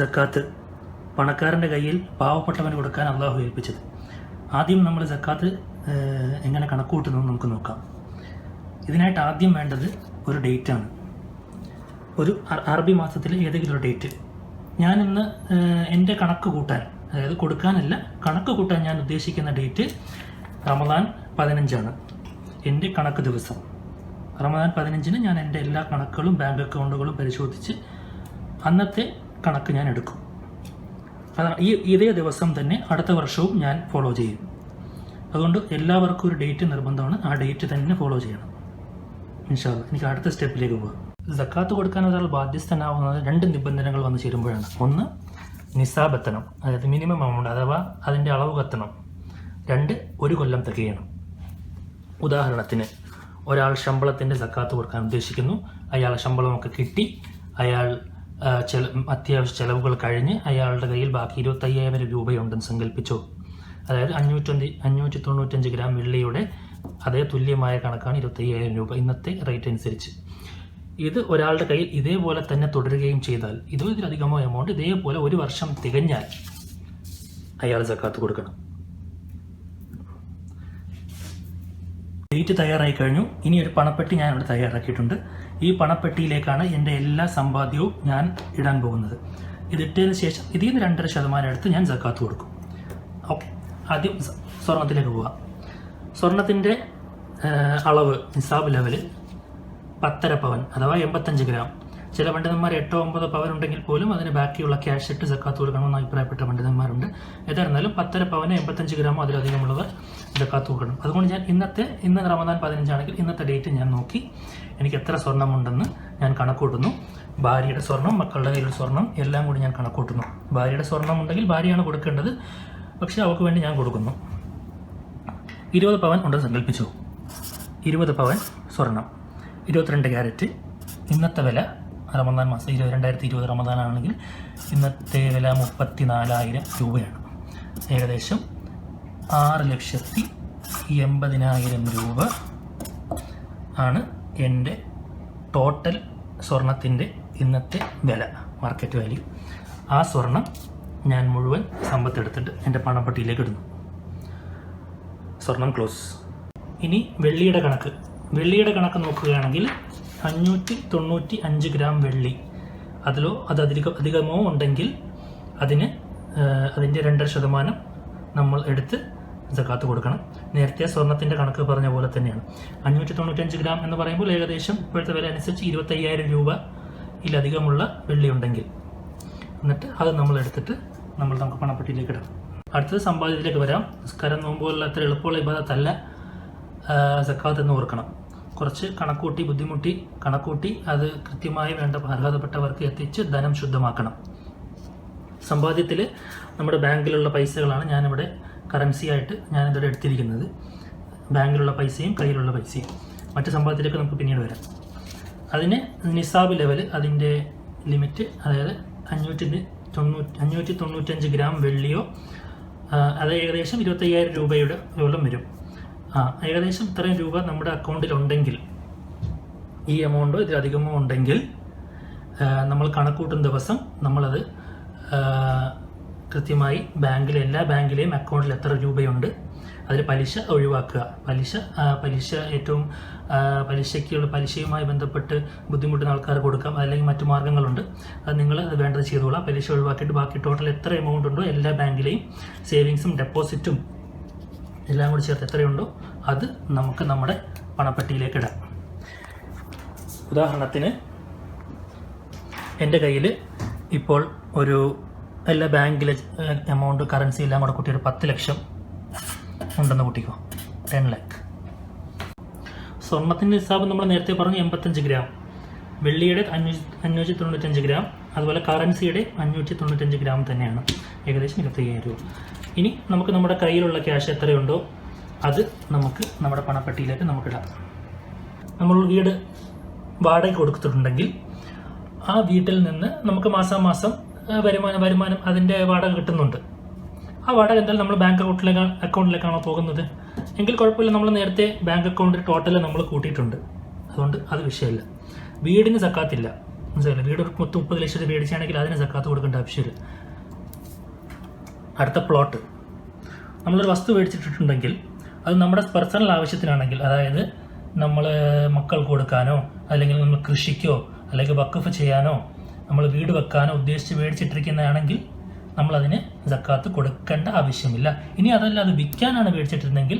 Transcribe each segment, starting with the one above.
സക്കാത്ത് പണക്കാരന്റെ കയ്യിൽ പാവപ്പെട്ടവന് കൊടുക്കാൻ അള്ളാഹു ഏൽപ്പിച്ചത്. ആദ്യം നമ്മൾ സക്കാത്ത് എങ്ങനെ കണക്കുകൂട്ടുന്നു നമുക്ക് നോക്കാം. ഇതിനായിട്ട് ആദ്യം വേണ്ടത് ഒരു ഡേറ്റ് ആണ്. ഒരു അറബി മാസത്തിലെ ഏതെങ്കിലും ഒരു ഡേറ്റ് എന്റെ എന്റെ കണക്ക് കൂട്ടാൻ അതായത് കൊടുക്കാനല്ല കണക്ക് കൂട്ടാൻ ഞാൻ ഉദ്ദേശിക്കുന്ന ഡേറ്റ് റമദാൻ പതിനഞ്ചാണ്. എന്റെ കണക്ക് ദിവസം. റമദാൻ പതിനഞ്ചിന് ഞാൻ എന്റെ എല്ലാ കണക്കുകളും ബാങ്ക് അക്കൗണ്ടുകളും പരിശോധിച്ച് അന്നത്തെ കണക്ക് ഞാൻ എടുക്കും. അതാണ് ഈ ഇതേ ദിവസം തന്നെ അടുത്ത വർഷവും ഞാൻ ഫോളോ ചെയ്യും. അതുകൊണ്ട് എല്ലാവർക്കും ഒരു ഡേറ്റ് നിർബന്ധമാണ്. ആ ഡേറ്റ് തന്നെ ഫോളോ ചെയ്യണം. ഇൻഷാല്ല എനിക്ക് അടുത്ത സ്റ്റെപ്പിലേക്ക് പോകാം സക്കാത്ത് കൊടുക്കാൻ ഒരാൾ ബാധ്യസ്ഥനാവുന്നത് രണ്ട് നിബന്ധനകൾ വന്നു ചേരുമ്പോഴാണ്. ഒന്ന് നിസാബ് എത്തണം. അതായത് മിനിമം എമൗണ്ട് അഥവാ അതിന്റെ അളവ് കത്തണം. രണ്ട് ഒരു കൊല്ലം തികയണം. ഉദാഹരണത്തിന് ഒരാൾ ശമ്പളത്തിന്റെ സക്കാത്ത് കൊടുക്കാൻ ഉദ്ദേശിക്കുന്നു. അയാൾ ശമ്പളമൊക്കെ കിട്ടി. അയാൾ ചെല അത്യാവശ്യ ചെലവുകൾ കഴിഞ്ഞ് അയാളുടെ കയ്യിൽ ബാക്കി ഇരുപത്തയ്യായിരം രൂപയുണ്ടെന്ന് സങ്കല്പിച്ചു അതായത് അഞ്ഞൂറ്റൊന്ന് അഞ്ഞൂറ്റി തൊണ്ണൂറ്റഞ്ച് ഗ്രാം വെള്ളിയുടെ അതേ തുല്യമായ കണക്കാണ് ഇരുപത്തയ്യായിരം രൂപ ഇന്നത്തെ റേറ്റ് അനുസരിച്ച്. ഇത് ഒരാളുടെ കയ്യിൽ ഇതേപോലെ തന്നെ തുടരുകയും ചെയ്താൽ ഇതോ ഇതിലധികമോ എമൗണ്ട് ഇതേപോലെ ഒരു വർഷം തികഞ്ഞാൽ അയാൾ സക്കാത്ത് കൊടുക്കണം. ഡേറ്റ് തയ്യാറായി കഴിഞ്ഞു. ഇനി ഒരു പണപ്പെട്ടി ഞാൻ ഇവിടെ തയ്യാറാക്കിയിട്ടുണ്ട്. ഈ പണപ്പെട്ടിയിലേക്കാണ് എന്റെ എല്ലാ സമ്പാദ്യവും ഞാൻ ഇടാൻ പോകുന്നത്. ഇതിട്ടതിന് ശേഷം ഇതിൽ നിന്ന് രണ്ടര ശതമാനം എടുത്ത് ഞാൻ സക്കാത്ത് കൊടുക്കും. ഓക്കെ. ആദ്യം സ്വർണത്തിലേക്ക് പോവാം. സ്വർണത്തിന്റെ അളവ് നിസാബ് ലെവൽ പത്തര പവൻ അഥവാ എൺപത്തഞ്ച് ഗ്രാം. ചില പണ്ഡിതന്മാർ എട്ടോ ഒമ്പതോ പവൻ ഉണ്ടെങ്കിൽ പോലും അതിന് ബാക്കിയുള്ള ക്യാഷ് ഇട്ട് ജക്കാത്ത് കൊടുക്കണമെന്ന് അഭിപ്രായപ്പെട്ട പണ്ഡിതന്മാരുണ്ട്. ഏതായിരുന്നാലും പത്തര പവന് എൺപത്തഞ്ച് ഗ്രാമോ അതിലധികമുള്ളവർ ജക്കാത്ത് കൊടുക്കണം. അതുകൊണ്ട് ഞാൻ ഇന്നത്തെ ഇന്ന് റമദാൻ പതിനഞ്ചാണെങ്കിൽ ഇന്നത്തെ ഡേറ്റ് ഞാൻ നോക്കി. എനിക്ക് എത്ര സ്വർണമുണ്ടെന്ന് ഞാൻ കണക്കൂട്ടുന്നു. ഭാര്യയുടെ സ്വർണം മക്കളുടെ കയ്യിലുള്ള സ്വർണം എല്ലാം കൂടി ഞാൻ കണക്കൂട്ടുന്നു. ഭാര്യയുടെ സ്വർണം ഉണ്ടെങ്കിൽ ഭാര്യയാണ് കൊടുക്കേണ്ടത്. പക്ഷേ അവൾക്ക് വേണ്ടി ഞാൻ കൊടുക്കുന്നു. ഇരുപത് പവൻ ഉണ്ടെന്ന് സങ്കല്പിച്ചു ഇരുപത് പവൻ സ്വർണം. ഇരുപത്തിരണ്ട് ക്യാരറ്റ്. ഇന്നത്തെ വില റമദാൻ മാസം ഇരുപത് രണ്ടായിരത്തി ഇരുപത് റമദാൻ ആണെങ്കിൽ ഇന്നത്തെ വില മുപ്പത്തി നാലായിരം രൂപയാണ്. ഏകദേശം ആറ് ലക്ഷത്തി എൺപതിനായിരം രൂപ ആണ് എന്റെ ടോട്ടൽ സ്വർണത്തിന്റെ ഇന്നത്തെ വില മാർക്കറ്റ് വാല്യൂ ആ സ്വർണം ഞാൻ മുഴുവൻ സമ്പത്തെടുത്തിട്ട് എന്റെ പണപ്പെട്ടിയിലേക്ക് ഇടുന്നു. സ്വർണം ക്ലോസ് ഇനി വെള്ളിയുടെ കണക്ക്. വെള്ളിയുടെ കണക്ക് നോക്കുകയാണെങ്കിൽ അഞ്ഞൂറ്റി തൊണ്ണൂറ്റി അഞ്ച് ഗ്രാം വെള്ളി. അതിലോ അത് അധികം അധികമോ ഉണ്ടെങ്കിൽ അതിന് അതിന്റെ രണ്ടര ശതമാനം നമ്മൾ എടുത്ത് സക്കാത്ത് കൊടുക്കണം. നേരത്തെ സ്വർണത്തിന്റെ കണക്ക് പറഞ്ഞ പോലെ തന്നെയാണ്. അഞ്ഞൂറ്റി തൊണ്ണൂറ്റഞ്ച് ഗ്രാം എന്ന് പറയുമ്പോൾ ഏകദേശം ഇപ്പോഴത്തെ വില അനുസരിച്ച് ഇരുപത്തയ്യായിരം രൂപ രൂപയിലധികമുള്ള വെള്ളി ഉണ്ടെങ്കിൽ. എന്നിട്ട് അത് നമ്മൾ എടുത്തിട്ട് നമ്മൾ നമുക്ക് പണപ്പെട്ടിയിലേക്ക് ഇടാം. അടുത്തത് സമ്പാദ്യത്തിലേക്ക് വരാം. നിസ്കാരം നോമ്പുകളിൽ അത്ര എളുപ്പമുള്ള ഇബാദത്തല്ല സക്കാത്ത് എന്ന് ഓർക്കണം. കുറച്ച് കണക്കൂട്ടി ബുദ്ധിമുട്ടി കണക്കൂട്ടി അത് കൃത്യമായി വേണ്ട അർഹതപ്പെട്ടവർക്ക് എത്തിച്ച് ധനം ശുദ്ധമാക്കണം. സമ്പാദ്യത്തിൽ നമ്മുടെ ബാങ്കിലുള്ള പൈസകളാണ് ഞാനിവിടെ കറൻസി ആയിട്ട് ഞാനിവിടെ എടുത്തിരിക്കുന്നത്. ബാങ്കിലുള്ള പൈസയും കയ്യിലുള്ള പൈസയും. മറ്റ് സമ്പാദ്യത്തിലേക്ക് നമുക്ക് പിന്നീട് വരാം. അതിന് നിസാബ് ലെവൽ അതിന്റെ ലിമിറ്റ് അതായത് അഞ്ഞൂറ്റി തൊണ്ണൂറ്റി അഞ്ഞൂറ്റി തൊണ്ണൂറ്റഞ്ച് ഗ്രാം വെള്ളിയോ അത് ഏകദേശം ഇരുപത്തയ്യായിരം രൂപയുടെ യോളം വരും. ആ ഏകദേശം ഇത്രയും രൂപ നമ്മുടെ അക്കൗണ്ടിൽ ഉണ്ടെങ്കിൽ ഈ എമൗണ്ടോ ഇതിലധികമോ ഉണ്ടെങ്കിൽ നമ്മൾ കണക്കൂട്ടുന്ന ദിവസം നമ്മളത് കൃത്യമായി ബാങ്കിലെ എല്ലാ ബാങ്കിലെയും അക്കൗണ്ടിൽ എത്ര രൂപയുണ്ട് അതിൽ പലിശ ഒഴിവാക്കുക. പലിശ പലിശ ഏറ്റവും പലിശയ്ക്കുള്ള പലിശയുമായി ബന്ധപ്പെട്ട് ബുദ്ധിമുട്ടുന്ന ആൾക്കാർ കൊടുക്കാം അല്ലെങ്കിൽ മറ്റു മാർഗങ്ങളുണ്ട് അത് നിങ്ങൾ അത് വേണ്ടത് ചെയ്തോളാം. പലിശ ഒഴിവാക്കിയിട്ട് ബാക്കി ടോട്ടൽ എത്ര എമൗണ്ട് ഉണ്ടോ എല്ലാ ബാങ്കിലെയും സേവിങ്സും ഡെപ്പോസിറ്റും എല്ലാം കൂടി ചേർത്ത് എത്രയുണ്ടോ അത് നമുക്ക് നമ്മുടെ പണപ്പെട്ടിയിലേക്ക് ഇടാം. ഉദാഹരണത്തിന് എന്റെ കയ്യിൽ ഇപ്പോൾ ഒരു എല്ലാ ബാങ്കിലെ എമൗണ്ട് കറൻസി എല്ലാം കൂടെ കൂട്ടി ഒരു പത്ത് ലക്ഷം ഉണ്ടെന്ന് കൂട്ടിക്കോ. ടെൻ ലാക്ക്. സ്വർണത്തിന്റെ ഹിസാബ് നമ്മൾ നേരത്തെ പറഞ്ഞു എൺപത്തഞ്ച് ഗ്രാം. വെള്ളിയുടെ അഞ്ഞൂറ്റി അഞ്ഞൂറ്റി തൊണ്ണൂറ്റഞ്ച് ഗ്രാം. അതുപോലെ കറൻസിയുടെ അഞ്ഞൂറ്റി തൊണ്ണൂറ്റഞ്ച് ഗ്രാം തന്നെയാണ്. ഏകദേശം ഇരുപത്തയ്യായിരം രൂപ. ഇനി നമുക്ക് നമ്മുടെ കയ്യിലുള്ള ക്യാഷ് എത്രയുണ്ടോ അത് നമുക്ക് നമ്മുടെ പണപ്പെട്ടിയിലേക്ക് നമുക്കിടാം. നമ്മൾ വീട് വാടക കൊടുത്തിട്ടുണ്ടെങ്കിൽ ആ വീട്ടിൽ നിന്ന് നമുക്ക് മാസം മാസം വരുമാനം വരുമാനം അതിന്റെ വാടക കിട്ടുന്നുണ്ട്. ആ വാടക എന്തായാലും നമ്മൾ ബാങ്ക് അക്കൗണ്ടിലേക്ക് അക്കൗണ്ടിലേക്കാണോ പോകുന്നത്? എങ്കിൽ കുഴപ്പമില്ല നമ്മൾ നേരത്തെ ബാങ്ക് അക്കൗണ്ടിൽ ടോട്ടൽ നമ്മൾ കൂട്ടിയിട്ടുണ്ട്. അതുകൊണ്ട് അത് വിഷയമില്ല. വീടിന് സക്കാത്തില്ല. മനസ്സിലായില്ലേ? വീട് മൊത്തം മുപ്പത് ലക്ഷം രൂപ മേടിച്ചാണെങ്കിൽ അതിന് സക്കാത്ത് കൊടുക്കേണ്ട ആവശ്യമില്ല. അടുത്ത പ്ലോട്ട് നമ്മളൊരു വസ്തു മേടിച്ചിട്ടുണ്ടെങ്കിൽ അത് നമ്മുടെ പേഴ്സണൽ ആവശ്യത്തിനാണെങ്കിൽ അതായത് നമ്മൾ മക്കൾക്ക് കൊടുക്കാനോ അല്ലെങ്കിൽ നമ്മൾ കൃഷിക്കോ അല്ലെങ്കിൽ വക്കഫ് ചെയ്യാനോ നമ്മൾ വീട് വെക്കാനോ ഉദ്ദേശിച്ച് മേടിച്ചിട്ടിരിക്കുന്നതാണെങ്കിൽ നമ്മളതിന് സക്കാത്ത് കൊടുക്കേണ്ട ആവശ്യമില്ല. ഇനി അതല്ല അത് വിൽക്കാനാണ് മേടിച്ചിട്ടിരുന്നെങ്കിൽ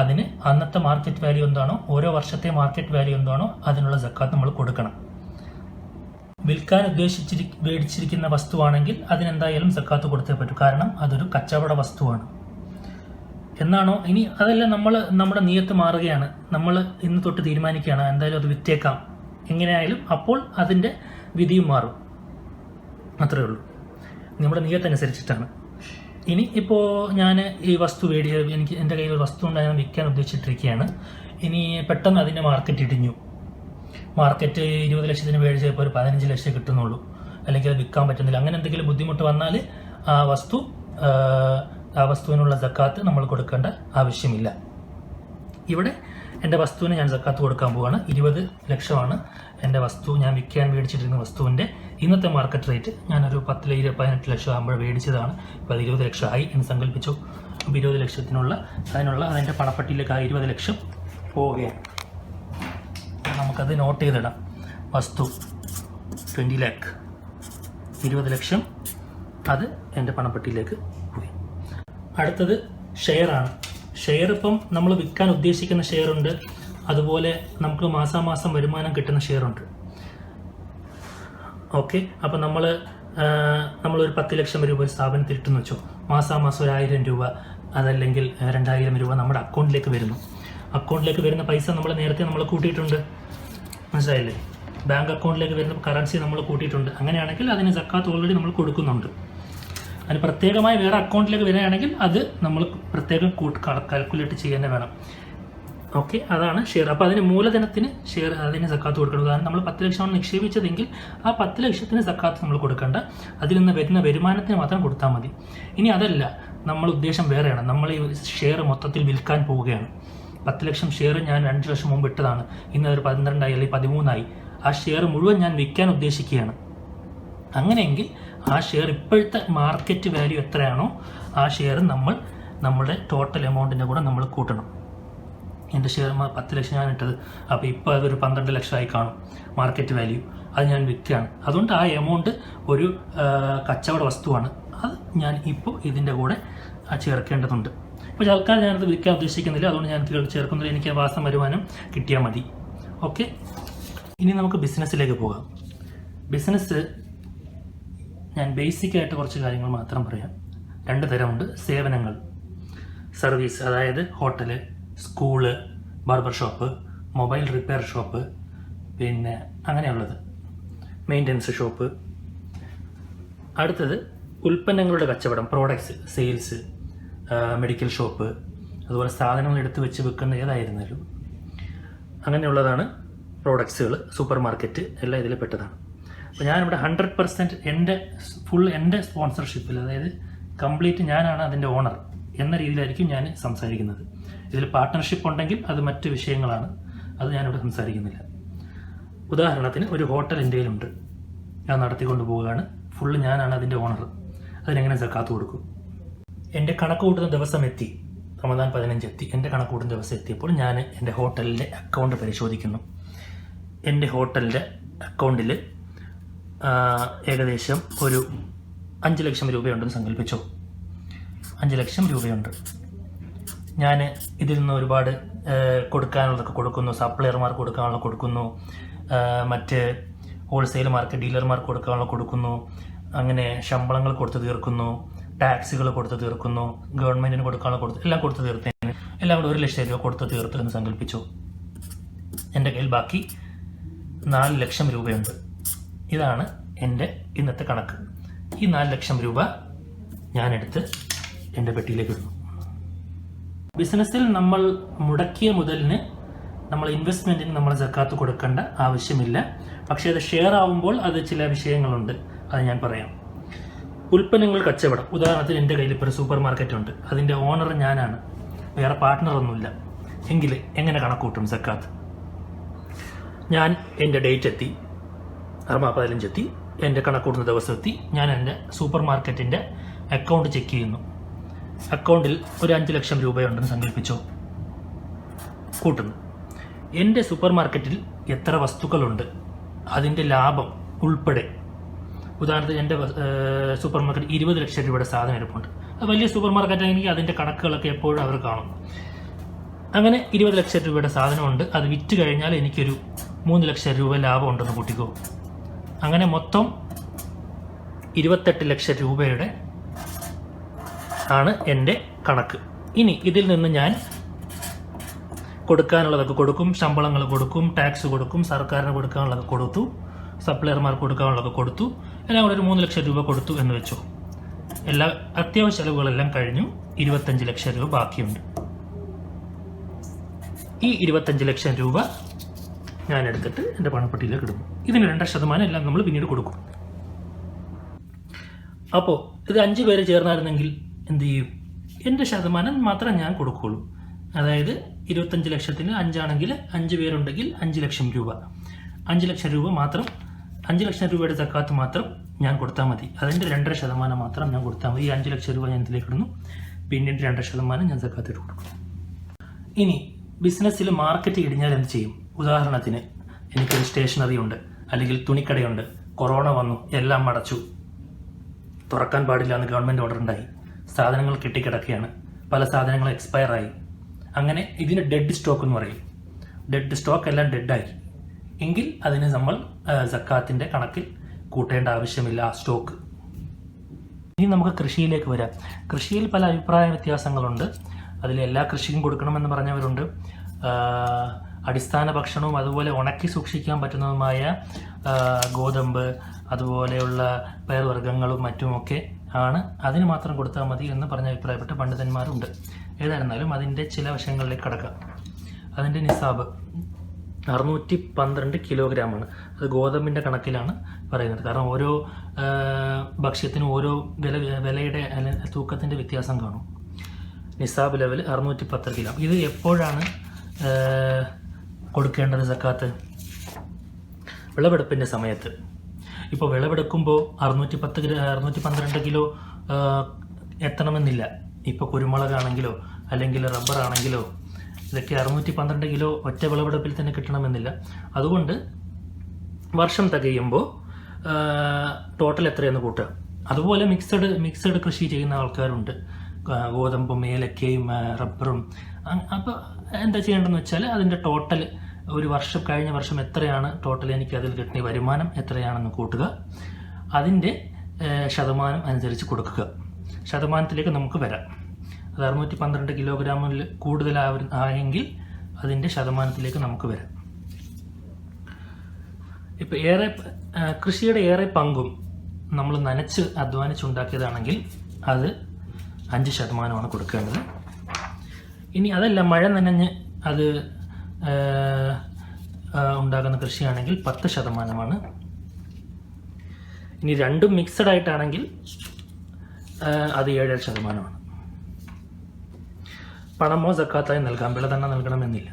അതിന് അന്നത്തെ മാർക്കറ്റ് വാല്യൂ എന്താണോ ഓരോ വർഷത്തെ മാർക്കറ്റ് വാല്യൂ എന്താണോ അതിനുള്ള സക്കാത്ത് നമ്മൾ കൊടുക്കണം. വിൽക്കാൻ ഉദ്ദേശിച്ചിരി മേടിച്ചിരിക്കുന്ന വസ്തുവാണെങ്കിൽ അതിനെന്തായാലും സക്കാത്ത് കൊടുത്തേ പറ്റൂ. കാരണം അതൊരു കച്ചവട വസ്തുവാണ്. എന്നാണോ? ഇനി അതല്ല നമ്മൾ നമ്മുടെ നിയത്ത് മാറുകയാണ്. നമ്മൾ ഇന്ന് തൊട്ട് തീരുമാനിക്കുകയാണ്. എന്തായാലും അത് വിറ്റേക്കാം. എങ്ങനെയായാലും അപ്പോൾ അതിന്റെ വിധിയും മാറും. അത്രയേ ഉള്ളൂ. നമ്മുടെ നിയത്തനുസരിച്ചിട്ടാണ്. ഇനി ഇപ്പോൾ ഞാൻ ഈ വസ്തു മേടിയ എനിക്ക് എന്റെ കയ്യിൽ ഒരു വസ്തു ഉണ്ടായിരുന്നു വിൽക്കാൻ ഉദ്ദേശിച്ചിട്ടിരിക്കുകയാണ്. ഇനി പെട്ടെന്ന് അതിന്റെ മാർക്കറ്റ് ഇടിഞ്ഞു. മാർക്കറ്റ് ഇരുപത് ലക്ഷത്തിന് മേടിച്ചപ്പോൾ ഒരു പതിനഞ്ച് ലക്ഷം കിട്ടുന്നുള്ളൂ. അല്ലെങ്കിൽ അത് വിൽക്കാൻ പറ്റുന്നില്ല. അങ്ങനെ എന്തെങ്കിലും ബുദ്ധിമുട്ട് വന്നാൽ ആ വസ്തു ആ, വസ്തുവിനുള്ള സക്കാത്ത് നമ്മൾ കൊടുക്കേണ്ട ആവശ്യമില്ല. ഇവിടെ എന്റെ വസ്തുവിന് ഞാൻ സക്കാത്ത് കൊടുക്കാൻ പോവാണ്. ഇരുപത് ലക്ഷമാണ് എന്റെ വസ്തു. ഞാൻ വിൽക്കാൻ മേടിച്ചിട്ടിരുന്ന വസ്തുവിന്റെ ഇന്നത്തെ മാർക്കറ്റ് റേറ്റ് ഞാനൊരു പത്തിൽ ഇരുപത് പതിനെട്ട് ലക്ഷം ആകുമ്പോൾ മേടിച്ചതാണ്. ഇപ്പോൾ അത് ഇരുപത് ലക്ഷമായി എന്ന് സങ്കല്പിച്ചു. അപ്പോൾ ഇരുപത് ലക്ഷത്തിനുള്ള അതിനുള്ള അതിന്റെ പണപ്പെട്ടിയിലേക്ക് ആ ഇരുപത് ലക്ഷം പോവുകയാണ്. നമുക്കത് നോട്ട് ചെയ്തിടാം. വസ്തു ട്വന്റി ലാക്ക് ഇരുപത് ലക്ഷം. അത് എന്റെ പണപ്പെട്ടിയിലേക്ക് പോയി. അടുത്തത് ഷെയറാണ് ഷെയർ ഇപ്പം നമ്മൾ വിൽക്കാൻ ഉദ്ദേശിക്കുന്ന ഷെയറുണ്ട് അതുപോലെ നമുക്ക് മാസാമാസം വരുമാനം കിട്ടുന്ന ഷെയറുണ്ട് ഓക്കെ അപ്പം നമ്മൾ നമ്മളൊരു പത്ത് ലക്ഷം രൂപ ഒരു സ്ഥാപനത്തിൽ ഇട്ടെന്ന് വെച്ചോ. മാസാമാസം ഒരു ആയിരം രൂപ അതല്ലെങ്കിൽ രണ്ടായിരം രൂപ നമ്മുടെ അക്കൗണ്ടിലേക്ക് വരുന്നു. അക്കൗണ്ടിലേക്ക് വരുന്ന പൈസ നമ്മൾ നേരത്തെ നമ്മൾ കൂട്ടിയിട്ടുണ്ട്. മനസ്സിലായില്ലേ? ബാങ്ക് അക്കൗണ്ടിലേക്ക് വരുന്ന കറൻസി നമ്മൾ കൂട്ടിയിട്ടുണ്ട്. അങ്ങനെയാണെങ്കിൽ അതിന് സക്കാത്ത് ഓൾറെഡി നമ്മൾ കൊടുക്കുന്നുണ്ട്. അതിന് പ്രത്യേകമായി വേറെ അക്കൗണ്ടിലേക്ക് വരികയാണെങ്കിൽ അത് നമ്മൾ പ്രത്യേകം കൂട്ട് കാൽക്കുലേറ്റ് ചെയ്യാൻ വേണം. ഓക്കെ അതാണ് ഷെയർ അപ്പോൾ അതിന് മൂലധനത്തിന് ഷെയർ അതിന് സക്കാത്ത് കൊടുക്കണം കാരണം നമ്മൾ പത്ത് ലക്ഷമാണ് നിക്ഷേപിച്ചതെങ്കിൽ ആ പത്ത് ലക്ഷത്തിന് സക്കാത്ത് നമ്മൾ കൊടുക്കേണ്ട. അതിൽ നിന്ന് വരുന്ന വരുമാനത്തിന് മാത്രം കൊടുത്താൽ മതി. ഇനി അതല്ല നമ്മൾ ഉദ്ദേശം വേറെയാണ്. നമ്മൾ ഈ ഷെയർ മൊത്തത്തിൽ വിൽക്കാൻ പോവുകയാണ്. പത്ത് ലക്ഷം ഷെയർ ഞാൻ രണ്ട് ലക്ഷം മുമ്പ് ഇട്ടതാണ്. ഇന്ന് ഒരു പന്ത്രണ്ടായി അല്ലെങ്കിൽ പതിമൂന്നായി. ആ ഷെയർ മുഴുവൻ ഞാൻ വിൽക്കാൻ ഉദ്ദേശിക്കുകയാണ്. അങ്ങനെയെങ്കിൽ ആ ഷെയർ ഇപ്പോഴത്തെ മാർക്കറ്റ് വാല്യൂ എത്രയാണോ ആ ഷെയർ നമ്മൾ നമ്മുടെ ടോട്ടൽ എമൗണ്ടിന്റെ കൂടെ നമ്മൾ കൂട്ടണം. എന്റെ ഷെയർ പത്ത് ലക്ഷം ഞാൻ ഇട്ടത്. അപ്പോൾ ഇപ്പോൾ അതൊരു പന്ത്രണ്ട് ലക്ഷമായി കാണും മാർക്കറ്റ് വാല്യൂ അത് ഞാൻ വിൽക്കുകയാണ്. അതുകൊണ്ട് ആ എമൗണ്ട് ഒരു കച്ചവട വസ്തുവാണ്. അത് ഞാൻ ഇപ്പോൾ ഇതിന്റെ കൂടെ ചേർക്കേണ്ടതുണ്ട്. ഇപ്പോൾ ആൾക്കാർ ഞാനത് വിൽക്കാൻ ഉദ്ദേശിക്കുന്നില്ല. അതുകൊണ്ട് ഞാൻ ഇത് ചേർക്കുന്നില്ല എനിക്ക് ആ മാസം വരുമാനം കിട്ടിയാൽ മതി. ഓക്കെ? ഇനി നമുക്ക് ബിസിനസ്സിലേക്ക് പോകാം. ബിസിനസ് ഞാൻ ബേസിക്കായിട്ട് കുറച്ച് കാര്യങ്ങൾ മാത്രം പറയാം. രണ്ട് തരമുണ്ട്. സേവനങ്ങൾ സർവീസ് അതായത് hotel school barber shop mobile repair shop പിന്നെ അങ്ങനെയുള്ളത്. മെയിന്റനൻസ് ഷോപ്പ് അടുത്തത് ഉൽപ്പന്നങ്ങളുടെ കച്ചവടം പ്രോഡക്ട്സ് സെയിൽസ് മെഡിക്കൽ ഷോപ്പ് അതുപോലെ സാധനങ്ങൾ എടുത്ത് വെച്ച് വിൽക്കുന്ന ഏതായിരുന്നാലും അങ്ങനെയുള്ളതാണ് പ്രോഡക്ട്സുകൾ സൂപ്പർ മാർക്കറ്റ് എല്ലാം ഇതിൽ പെട്ടതാണ്. അപ്പോൾ ഞാനിവിടെ ഹൺഡ്രഡ് പെർസെന്റ് എന്റെ ഫുൾ എന്റെ സ്പോൺസർഷിപ്പിൽ അതായത് കംപ്ലീറ്റ് ഞാനാണ് അതിന്റെ ഓണർ എന്ന രീതിയിലായിരിക്കും ഞാൻ സംസാരിക്കുന്നത്. ഇതിൽ പാർട്ട്ണർഷിപ്പ് ഉണ്ടെങ്കിൽ അത് മറ്റ് വിഷയങ്ങളാണ്. അത് ഞാനിവിടെ സംസാരിക്കുന്നില്ല. ഉദാഹരണത്തിന് ഒരു ഹോട്ടൽ എന്റെ ഞാൻ നടത്തിക്കൊണ്ട് പോവുകയാണ്. ഫുള്ള് ഞാനാണ് അതിന്റെ ഓണർ അതിനെങ്ങനെ സക്കാത്ത് കൊടുക്കും? എന്റെ കണക്ക് കൂട്ടുന്ന ദിവസം എത്തി. റമദാൻ പതിനഞ്ച് എത്തി. എന്റെ കണക്ക് കൂട്ടുന്ന ദിവസം എത്തിയപ്പോൾ ഞാൻ എന്റെ ഹോട്ടലിന്റെ അക്കൗണ്ട് പരിശോധിക്കുന്നു. എന്റെ ഹോട്ടലിന്റെ അക്കൗണ്ടിൽ ഏകദേശം ഒരു അഞ്ച് ലക്ഷം രൂപയുണ്ടെന്ന് സങ്കല്പിച്ചു അഞ്ച് ലക്ഷം രൂപയുണ്ട്. ഞാൻ ഇതിൽ നിന്ന് ഒരുപാട് കൊടുക്കാനുള്ളതൊക്കെ കൊടുക്കുന്നു. സപ്ലയർമാർക്ക് കൊടുക്കാനുള്ള കൊടുക്കുന്നു. മറ്റ് ഹോൾസെയിൽ മാർക്ക് ഡീലർമാർക്ക് കൊടുക്കാനുള്ള കൊടുക്കുന്നു. അങ്ങനെ ശമ്പളങ്ങൾ കൊടുത്തു തീർക്കുന്നു. ടാക്സുകൾ കൊടുത്തു തീർക്കുന്നു ഗവൺമെന്റിന് കൊടുക്കാനുള്ള കൊടുത്തു എല്ലാം കൊടുത്തു തീർത്തേന് എല്ലാം കൂടെ ഒരു ലക്ഷം രൂപ കൊടുത്തു തീർത്തു എന്ന് സങ്കല്പിച്ചു. എന്റെ കയ്യിൽ ബാക്കി നാല് ലക്ഷം രൂപയുണ്ട്. ഇതാണ് എന്റെ ഇന്നത്തെ കണക്ക്. ഈ നാല് ലക്ഷം രൂപ ഞാനെടുത്ത് എന്റെ പെട്ടിയിലേക്ക് ഇടുന്നു. ബിസിനസ്സിൽ നമ്മൾ മുടക്കിയ മുതലിന് നമ്മൾ ഇൻവെസ്റ്റ്മെന്റിന് നമ്മൾ ജക്കാത്ത് കൊടുക്കേണ്ട ആവശ്യമില്ല. പക്ഷേ അത് ഷെയർ ആവുമ്പോൾ അത് ചില വിഷയങ്ങളുണ്ട്. അത് ഞാൻ പറയാം. ഉൽപ്പന്നങ്ങൾ കച്ചവടം. ഉദാഹരണത്തിന് എന്റെ കയ്യിൽ ഇപ്പോൾ ഒരു സൂപ്പർ മാർക്കറ്റ് ഉണ്ട്. അതിന്റെ ഓണർ ഞാനാണ്. വേറെ പാർട്ട്ണറൊന്നുമില്ല എങ്കിൽ എങ്ങനെ കണക്കൂട്ടും സക്കാത്ത്? ഞാൻ എന്റെ ഡേറ്റ് എത്തി. അറുപത് പതിനഞ്ചെത്തി എന്റെ കണക്കൂട്ടുന്ന ദിവസം എത്തി. ഞാൻ എന്റെ സൂപ്പർ മാർക്കറ്റിന്റെ അക്കൗണ്ട് ചെക്ക് ചെയ്യുന്നു. അക്കൗണ്ടിൽ ഒരു അഞ്ച് ലക്ഷം രൂപയുണ്ടെന്ന് സങ്കല്പിച്ചോ കൂട്ടുന്നു. എന്റെ സൂപ്പർ മാർക്കറ്റിൽ എത്ര വസ്തുക്കളുണ്ട്? അതിന്റെ ലാഭം ഉൾപ്പെടെ ഉദാഹരണത്തിന് എന്റെ സൂപ്പർ മാർക്കറ്റ് ഇരുപത് ലക്ഷം രൂപയുടെ സാധനം എടുപ്പുണ്ട്. വലിയ സൂപ്പർ മാർക്കറ്റ് ആണെങ്കിൽ അതിന്റെ കണക്കുകളൊക്കെ എപ്പോഴും അവർ കാണും. അങ്ങനെ ഇരുപത് ലക്ഷം രൂപയുടെ സാധനമുണ്ട്. അത് വിറ്റ് കഴിഞ്ഞാൽ എനിക്കൊരു മൂന്ന് ലക്ഷം രൂപ ലാഭം ഉണ്ടെന്ന് കൂട്ടിക്കോ. അങ്ങനെ മൊത്തം ഇരുപത്തെട്ട് ലക്ഷം രൂപയുടെ ആണ് എന്റെ കണക്ക്. ഇനി ഇതിൽ നിന്ന് ഞാൻ കൊടുക്കാനുള്ളതൊക്കെ കൊടുക്കും. ശമ്പളങ്ങൾ കൊടുക്കും. ടാക്സ് കൊടുക്കും. സർക്കാരിന് കൊടുക്കാനുള്ളതൊക്കെ കൊടുത്തു. സപ്ലയർമാർക്ക് കൊടുക്കാനുള്ളതൊക്കെ കൊടുത്തു. എല്ലാം കൂടെ ഒരു മൂന്ന് ലക്ഷം രൂപ കൊടുത്തു എന്ന് വെച്ചോ. എല്ലാ അത്യാവശ്യ ചെലവുകളെല്ലാം കഴിഞ്ഞു. ഇരുപത്തഞ്ച് ലക്ഷം രൂപ ബാക്കിയുണ്ട്. ഈ ഇരുപത്തഞ്ച് ലക്ഷം രൂപ ഞാൻ എടുത്തിട്ട് എന്റെ പണപ്പെട്ടിയിലേക്ക് ഇടുന്നു. ഇതിന് രണ്ടര ശതമാനം എല്ലാം നമ്മൾ പിന്നീട് കൊടുക്കും. അപ്പോൾ ഇത് അഞ്ച് പേര് ചേർന്നായിരുന്നെങ്കിൽ എന്ത് ചെയ്യും? എന്റെ ശതമാനം മാത്രം ഞാൻ കൊടുക്കുകയുള്ളൂ അതായത് ഇരുപത്തഞ്ച് ലക്ഷത്തിന് അഞ്ചാണെങ്കിൽ അഞ്ച് പേരുണ്ടെങ്കിൽ അഞ്ച് ലക്ഷം രൂപ. അഞ്ച് ലക്ഷം രൂപ മാത്രം അഞ്ച് ലക്ഷം രൂപയുടെ സക്കാത്ത് മാത്രം ഞാൻ കൊടുത്താൽ മതി. അതിന്റെ രണ്ടര ശതമാനം മാത്രം ഞാൻ കൊടുത്താൽ മതി. ഈ അഞ്ച് ലക്ഷം രൂപ ഞാൻ ഇതിലേക്ക് ഇടുന്നു. പിന്നീട് രണ്ടര ശതമാനം ഞാൻ തക്കാത്തിട്ട് കൊടുക്കും. ഇനി ബിസിനസ്സിൽ മാർക്കറ്റ് ഇടിഞ്ഞാൽ എന്ത് ചെയ്യും? ഉദാഹരണത്തിന് എനിക്കൊരു സ്റ്റേഷനറി ഉണ്ട് അല്ലെങ്കിൽ തുണിക്കടയുണ്ട്. കൊറോണ വന്നു എല്ലാം അടച്ചു തുറക്കാൻ പാടില്ല എന്ന് ഗവൺമെന്റ് ഓർഡർ ഉണ്ടായി. സാധനങ്ങൾ കെട്ടിക്കിടക്കുകയാണ്. പല സാധനങ്ങളും എക്സ്പയർ ആയി. അങ്ങനെ ഇതിന് ഡെഡ് സ്റ്റോക്ക് എന്ന് പറയും. ഡെഡ് സ്റ്റോക്ക് എല്ലാം ഡെഡായി എങ്കിൽ അതിന് നമ്മൾ സക്കാത്തിന്റെ കണക്കിൽ കൂട്ടേണ്ട ആവശ്യമില്ല സ്റ്റോക്ക്. ഇനി നമുക്ക് കൃഷിയിലേക്ക് വരാം. കൃഷിയിൽ പല അഭിപ്രായ വ്യത്യാസങ്ങളുണ്ട്. അതിൽ എല്ലാ കൃഷിയും കൊടുക്കണമെന്ന് പറഞ്ഞവരുണ്ട്. അടിസ്ഥാന ഭക്ഷണവും അതുപോലെ ഉണക്കി സൂക്ഷിക്കാൻ പറ്റുന്നതുമായ ഗോതമ്പ് അതുപോലെയുള്ള പയർവർഗങ്ങളും മറ്റുമൊക്കെ ആണ്. അതിന് മാത്രം കൊടുത്താൽ മതി എന്ന് പറഞ്ഞ അഭിപ്രായപ്പെട്ട പണ്ഡിതന്മാരുണ്ട്. ഏതായിരുന്നാലും അതിന്റെ ചില വശങ്ങളിലേക്ക് കടക്കാം. അതിന്റെ നിസാബ്. അറുന്നൂറ്റി പന്ത്രണ്ട് കിലോഗ്രാമാണ്. അത് ഗോതമ്പിന്റെ കണക്കിലാണ് പറയുന്നത്. കാരണം ഓരോ ഭക്ഷ്യത്തിനും ഓരോ വില വിലയുടെ തൂക്കത്തിന്റെ വ്യത്യാസം കാണും. നിസാബ് ലെവൽ അറുന്നൂറ്റി പത്ത് കിലോ. ഇത് എപ്പോഴാണ് കൊടുക്കേണ്ടത് സക്കാത്ത്? വിളവെടുപ്പിന്റെ സമയത്ത്. ഇപ്പോൾ വിളവെടുക്കുമ്പോൾ അറുന്നൂറ്റി പത്ത് അറുന്നൂറ്റി പന്ത്രണ്ട് കിലോ എത്തണമെന്നില്ല. ഇപ്പോൾ കുരുമുളകാണെങ്കിലോ അല്ലെങ്കിൽ റബ്ബർ ആണെങ്കിലോ ഇതൊക്കെ അറുന്നൂറ്റി പന്ത്രണ്ട് കിലോ ഒറ്റ വിളവെടുപ്പിൽ തന്നെ കിട്ടണമെന്നില്ല. അതുകൊണ്ട് വർഷം തികയുമ്പോൾ ടോട്ടൽ എത്രയെന്ന് കൂട്ടുക. അതുപോലെ മിക്സഡ് മിക്സഡ് കൃഷി ചെയ്യുന്ന ആൾക്കാരുണ്ട്. ഗോതമ്പും ഏലക്കയും റബ്ബറും. അപ്പോൾ എന്താ ചെയ്യേണ്ടതെന്ന് വെച്ചാൽ അതിന്റെ ടോട്ടൽ ഒരു വർഷം കഴിഞ്ഞ വർഷം എത്രയാണ് ടോട്ടൽ എനിക്ക് അതിൽ കിട്ടിയ വരുമാനം എത്രയാണെന്ന് കൂട്ടുക. അതിന്റെ ശതമാനം അനുസരിച്ച് കൊടുക്കുക. ശതമാനത്തിലേക്ക് നമുക്ക് വരാം. അത് അറുന്നൂറ്റി പന്ത്രണ്ട് കിലോഗ്രാമിൽ കൂടുതൽ ആയെങ്കിൽ അതിന്റെ ശതമാനത്തിലേക്ക് നമുക്ക് വരാം. ഇപ്പം ഏറെ കൃഷിയുടെ ഏറെ പങ്കും നമ്മൾ നനച്ച് അധ്വാനിച്ചുണ്ടാക്കിയതാണെങ്കിൽ അത് അഞ്ച് ശതമാനമാണ് കൊടുക്കേണ്ടത്. ഇനി അതല്ല മഴ നനഞ്ഞ് അത് ഉണ്ടാകുന്ന കൃഷിയാണെങ്കിൽ പത്ത് ശതമാനമാണ്. ഇനി രണ്ടും മിക്സഡ് ആയിട്ടാണെങ്കിൽ അത് ഏഴര ശതമാനമാണ്. പണമോ സക്കാത്തായി നൽകാം വിള തന്നെ നൽകണമെന്നില്ല.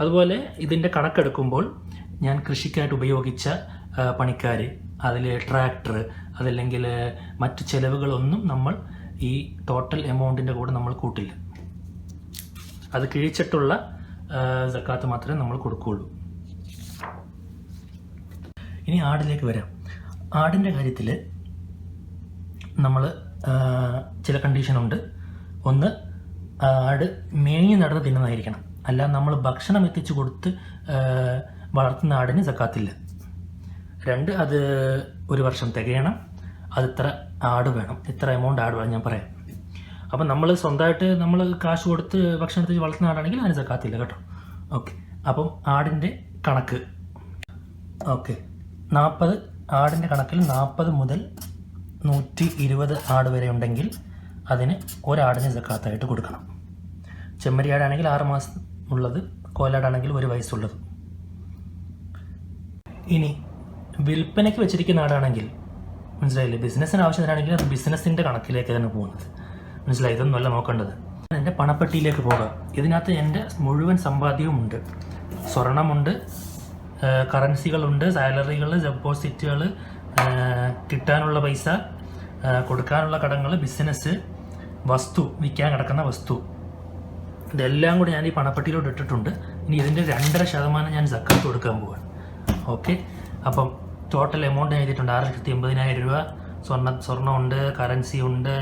അതുപോലെ ഇതിന്റെ കണക്കെടുക്കുമ്പോൾ ഞാൻ കൃഷിക്കായിട്ട് ഉപയോഗിച്ച പണിക്കാർ അതിൽ ട്രാക്ടർ അതല്ലെങ്കിൽ മറ്റ് ചിലവുകളൊന്നും നമ്മൾ ഈ ടോട്ടൽ എമൗണ്ടിന്റെ കൂടെ നമ്മൾ കൂട്ടില്ല. അത് കിഴിച്ചിട്ടുള്ള സക്കാത്ത് മാത്രമേ നമ്മൾ കൊടുക്കുകയുള്ളൂ. ഇനി ആടിലേക്ക് വരാം. ആടിന്റെ കാര്യത്തിൽ നമ്മൾ ചില കണ്ടീഷനുണ്ട് ഒന്ന് ആട് മേഞ്ഞു നടന്ന് തിന്നുന്നതായിരിക്കണം. അല്ല നമ്മൾ ഭക്ഷണം എത്തിച്ചു കൊടുത്ത് ആ, വളർത്തുന്ന ആടിന് സക്കാത്തില്ല. രണ്ട് അത് ഒരു വർഷം തികയണം. അത് ഇത്ര ആട് വേണം. ഇത്ര എമൗണ്ട് ആട് വേണം ഞാൻ പറയാം. അപ്പം നമ്മൾ സ്വന്തമായിട്ട് നമ്മൾ കാശ് കൊടുത്ത് ഭക്ഷണം എത്തിച്ച് വളർത്തുന്ന ആടാണെങ്കിൽ അതിന് സക്കാത്തില്ല കേട്ടോ. ഓക്കെ. അപ്പം ആടിന്റെ കണക്ക്. ഓക്കെ. നാൽപ്പത് ആടിന്റെ കണക്കിൽ നാൽപ്പത് മുതൽ നൂറ്റി ഇരുപത് ആട് വരെ ഉണ്ടെങ്കിൽ അതിന് ഒരാടിന് സക്കാത്തായിട്ട് കൊടുക്കണം. ചെമ്മരിയാടാണെങ്കിൽ ആറ് മാസം ഉള്ളത് കോലാടാണെങ്കിൽ ഒരു വയസ്സുള്ളത്. ഇനി വിൽപ്പനയ്ക്ക് വെച്ചിരിക്കുന്ന ആടാണെങ്കിൽ മനസ്സിലായില്ലേ? ബിസിനസ്സിന് ആവശ്യത്തിനാണെങ്കിൽ അത് ബിസിനസ്സിന്റെ കണക്കിലേക്ക് തന്നെ പോകുന്നത്. മനസ്സിലായി? ഇതൊന്നുമല്ല നോക്കേണ്ടത്. എന്റെ പണപ്പെട്ടിയിലേക്ക് പോകാം. ഇതിനകത്ത് എന്റെ മുഴുവൻ സമ്പാദ്യവുമുണ്ട് സ്വർണമുണ്ട് കറൻസികളുണ്ട് സാലറികൾ ഡെപ്പോസിറ്റുകൾ കിട്ടാനുള്ള പൈസ കൊടുക്കാനുള്ള കടങ്ങൾ ബിസിനസ് വസ്തു വിൽക്കാൻ കിടക്കുന്ന വസ്തു. ഇതെല്ലാം കൂടി ഞാൻ ഈ പണപ്പെട്ടിയിലോട്ട് ഇട്ടിട്ടുണ്ട്. ഇനി ഇതിന്റെ രണ്ടര ശതമാനം ഞാൻ സക്കാത്ത് കൊടുക്കാൻ പോവാണ്. ഓക്കെ. അപ്പം ടോട്ടൽ എമൗണ്ട് എഴുതിയിട്ടുണ്ട് ആറ് ലക്ഷത്തി എൺപതിനായിരം രൂപ. സ്വർണ സ്വർണമുണ്ട് കറൻസി ഉണ്ട്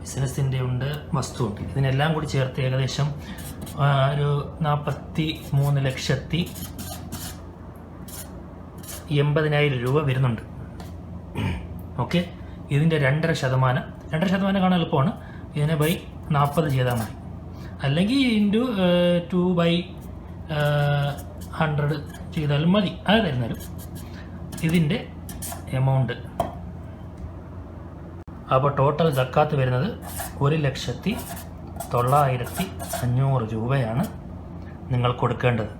ബിസിനസ്സിന്റെ ഉണ്ട് വസ്തു ഉണ്ട്. ഇതിനെല്ലാം കൂടി ചേർത്ത് ഏകദേശം ഒരു നാൽപ്പത്തി മൂന്ന് ലക്ഷത്തി എൺപതിനായിരം രൂപ വരുന്നുണ്ട്. ഓക്കെ. ഇതിന്റെ രണ്ടര ശതമാനം രണ്ടര ശതമാനം കാണാൻ എളുപ്പമാണ്. ഇതിനെ ബൈ നാൽപ്പത് ചെയ്താൽ മതി. അല്ലെങ്കിൽ ഇന്റു ടു ബൈ ഹൺഡ്രഡ് ചെയ്താലും മതി. അത് തരുന്നാലും ഇതിന്റെ എമൗണ്ട് അപ്പോൾ ടോട്ടൽ ജക്കാത്ത് വരുന്നത് ഒരു ലക്ഷത്തി തൊള്ളായിരത്തി അഞ്ഞൂറ് രൂപയാണ് നിങ്ങൾ കൊടുക്കേണ്ടത്.